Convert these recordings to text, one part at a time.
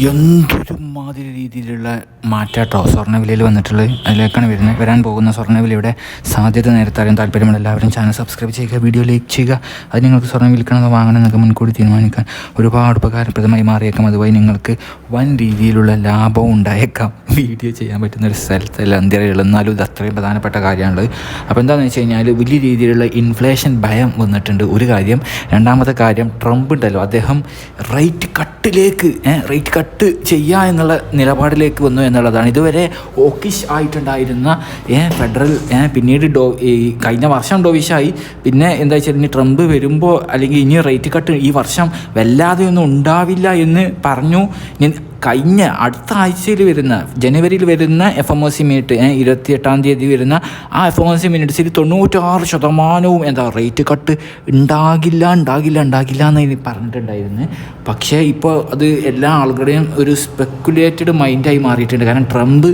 എന്തൊരു മാതിരി രീതിയിലുള്ള മാറ്റാട്ടോ സ്വർണവിലയിൽ വന്നിട്ടുള്ളത്. അതിലേക്കാണ് വരുന്നത്. വരാൻ പോകുന്ന സ്വർണവിലയുടെ സാധ്യത നേരത്തെ അറിയാൻ താല്പര്യമുള്ള എല്ലാവരും ചാനൽ സബ്സ്ക്രൈബ് ചെയ്യുക വീഡിയോ ലൈക്ക് ചെയ്യുക. അത് നിങ്ങൾക്ക് സ്വർണം വിൽക്കണമെന്ന് വാങ്ങണം എന്നൊക്കെ മുൻകൂട്ടി തീരുമാനിക്കാൻ ഒരുപാട് ഉപകാരപ്രദമായി മാറിയേക്കാം. അതുവഴി നിങ്ങൾക്ക് വൻ രീതിയിലുള്ള ലാഭവും ഉണ്ടായേക്കാം. വീഡിയോ ചെയ്യാൻ പറ്റുന്ന ഒരു സ്ഥലത്തല്ല. എന്തിരയുള്ളൂ എന്നാലും ഇത് അത്രയും പ്രധാനപ്പെട്ട കാര്യമാണുള്ളത്. അപ്പോൾ എന്താണെന്ന് വെച്ച് കഴിഞ്ഞാൽ വലിയ രീതിയിലുള്ള ഇൻഫ്ലേഷൻ ഭയം വന്നിട്ടുണ്ട്. ഒരു കാര്യം. രണ്ടാമത്തെ കാര്യം ട്രംപ് ഉണ്ടല്ലോ. അദ്ദേഹം റേറ്റ് കട്ടിലേക്ക് റേറ്റ് കട്ട് ചെയ്യുക എന്നുള്ള നിലപാടിലേക്ക് വന്നു എന്നുള്ളതാണ്. ഇതുവരെ ഓക്കിഷ് ആയിട്ടുണ്ടായിരുന്ന ഫെഡറൽ പിന്നീട് ഡോ ഈ കഴിഞ്ഞ വർഷം ഡോവിഷായി. പിന്നെ എന്താ വെച്ചാൽ ഇനി ട്രംപ് വരുമ്പോൾ അല്ലെങ്കിൽ ഇനി റേറ്റ് കട്ട് ഈ വർഷം വല്ലാതെ ഒന്നും ഉണ്ടാവില്ല എന്ന് പറഞ്ഞു. കഴിഞ്ഞ അടുത്ത ആഴ്ചയിൽ വരുന്ന ജനുവരിയിൽ വരുന്ന F M O C meet ഇരുപത്തിയെട്ടാം തീയതി വരുന്ന ആ എഫ് എം ഒ സി മിനിറ്റ്സിൽ തൊണ്ണൂറ്റാറ് ശതമാനവും എന്താ റേറ്റ് കട്ട് ഉണ്ടാകില്ല ഉണ്ടാകില്ല ഉണ്ടാകില്ല എന്ന് പറഞ്ഞിട്ടുണ്ടായിരുന്നു. പക്ഷേ ഇപ്പോൾ അത് എല്ലാ ആളുകളുടെയും ഒരു സ്പെക്കുലേറ്റഡ് മൈൻഡായി മാറിയിട്ടുണ്ട്. കാരണം ട്രംപ്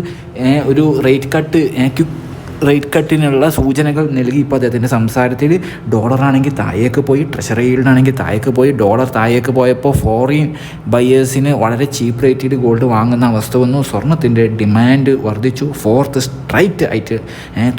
ഒരു റേറ്റ് കട്ട് ക്വിക്ക് റേറ്റ് കട്ടിനുള്ള സൂചനകൾ നൽകി. ഇപ്പോൾ അദ്ദേഹത്തിന്റെ സംസാരത്തിൽ ഡോളറാണെങ്കിൽ താഴേക്ക് പോയി ട്രഷറി ഈൽഡാണെങ്കിൽ താഴേക്ക് പോയി ഡോളർ താഴേക്ക് പോയപ്പോൾ ഫോറിൻ ബയേഴ്സിന് വളരെ ചീപ്പ് റേറ്റിൽ ഗോൾഡ് വാങ്ങുന്ന അവസ്ഥ വന്നു. സ്വർണത്തിന്റെ ഡിമാൻഡ് വർദ്ധിച്ചു. ഫോർത്ത് സ്ട്രൈറ്റ് ആയിട്ട്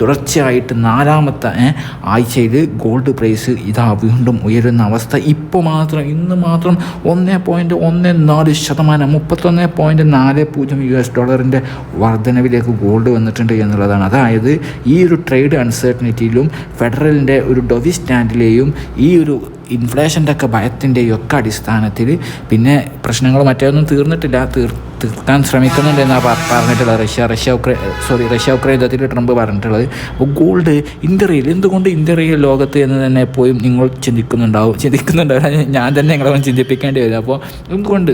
തുടർച്ചയായിട്ട് നാലാമത്തെ ആഴ്ചയിൽ ഗോൾഡ് പ്രൈസ് ഇതാ വീണ്ടും ഉയരുന്ന അവസ്ഥ. ഇപ്പോൾ മാത്രം ഇന്ന് മാത്രം ഒന്ന് പോയിന്റ് ഒന്ന് നാല് ശതമാനം മുപ്പത്തൊന്ന് പോയിന്റ് നാല് പൂജ്യം യു എസ് ഡോളറിന്റെ വർധനവിലേക്ക് ഗോൾഡ് വന്നിട്ടുണ്ട് എന്നുള്ളതാണ്. അതായത് ഈ ഒരു ട്രേഡ് അൺസർട്ടനിറ്റിയിലും ഫെഡറലിന്റെ ഒരു ഡൊവി സ്റ്റാൻഡിലെയും ഈ ഒരു ഇൻഫ്ലേഷന്റെ ഒക്കെ ഭയത്തിന്റെയും ഒക്കെ അടിസ്ഥാനത്തിൽ പിന്നെ പ്രശ്നങ്ങൾ മറ്റേതൊന്നും തീർന്നിട്ടില്ല. തീർ തീർക്കാൻ ശ്രമിക്കുന്നുണ്ട് എന്നാണ് പറഞ്ഞിട്ടുള്ളത് Russia Russia Ukraine sorry Russia Ukraine യുദ്ധത്തിൽ ട്രംപ് പറഞ്ഞിട്ടുള്ളത്. അപ്പോൾ ഗോൾഡ് ഇന്ത്യയിൽ എന്തുകൊണ്ട് ഇന്ത്യയിൽ ലോകത്ത് എന്ന് തന്നെ എപ്പോഴും നിങ്ങൾ ചിന്തിക്കുന്നുണ്ടാവും ചിന്തിക്കുന്നുണ്ടാവും ഞാൻ തന്നെ നിങ്ങളെ ചിന്തിപ്പിക്കേണ്ടി വരും. അപ്പോൾ എന്തുകൊണ്ട്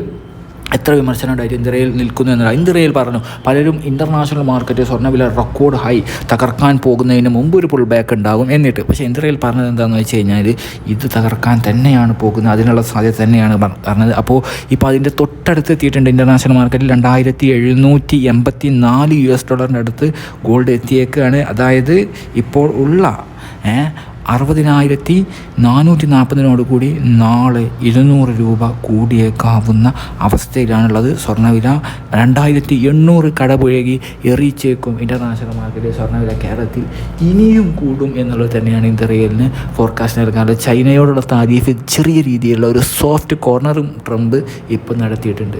എത്ര വിമർശനമുണ്ടായിട്ട് ഇന്ത്യയിൽ നിൽക്കുന്നു എന്നല്ല ഇന്ത്യയിൽ പറഞ്ഞു പലരും ഇന്റർനാഷണൽ മാർക്കറ്റ് സ്വർണവില റെക്കോർഡ് ഹൈ തകർക്കാൻ പോകുന്നതിന് മുമ്പ് ഒരു പുൾ ബാക്ക് ഉണ്ടാകും എന്നിട്ട്. പക്ഷേ ഇന്ത്യയിൽ പറഞ്ഞത് എന്താണെന്ന് വെച്ച് കഴിഞ്ഞാൽ ഇത് തകർക്കാൻ തന്നെയാണ് പോകുന്നത്. അതിനുള്ള സാധ്യത തന്നെയാണ് പറഞ്ഞത്. അപ്പോൾ ഇപ്പോൾ അതിന്റെ തൊട്ടടുത്ത് എത്തിയിട്ടുണ്ട് ഇന്റർനാഷണൽ മാർക്കറ്റിൽ രണ്ടായിരത്തി എഴുന്നൂറ്റി എൺപത്തി നാല് യു എസ് ഡോളറിന്റെ അടുത്ത് ഗോൾഡ് എത്തിയേക്കാണ്. അതായത് ഇപ്പോൾ ഉള്ള അറുപതിനായിരത്തി നാനൂറ്റി നാൽപ്പതിനോട് കൂടി നാളെ ഇരുന്നൂറ് രൂപ കൂടിയേക്കാവുന്ന അവസ്ഥയിലാണുള്ളത്. സ്വർണവില രണ്ടായിരത്തി എണ്ണൂറ് കടപുഴകി എറിയിച്ചേക്കും ഇന്റർനാഷണൽ മാർക്കറ്റിലെ സ്വർണവില കേരളത്തിൽ ഇനിയും കൂടും എന്നുള്ളത് തന്നെയാണ് ഇന്ത്യയിലിന് ഫോർകാസ്റ്റ് നൽകാറുള്ളത് ചൈനയോടുള്ള താരീഫ് ചെറിയ രീതിയിലുള്ള ഒരു സോഫ്റ്റ് കോർണറും ട്രംപ് ഇപ്പം നടത്തിയിട്ടുണ്ട്.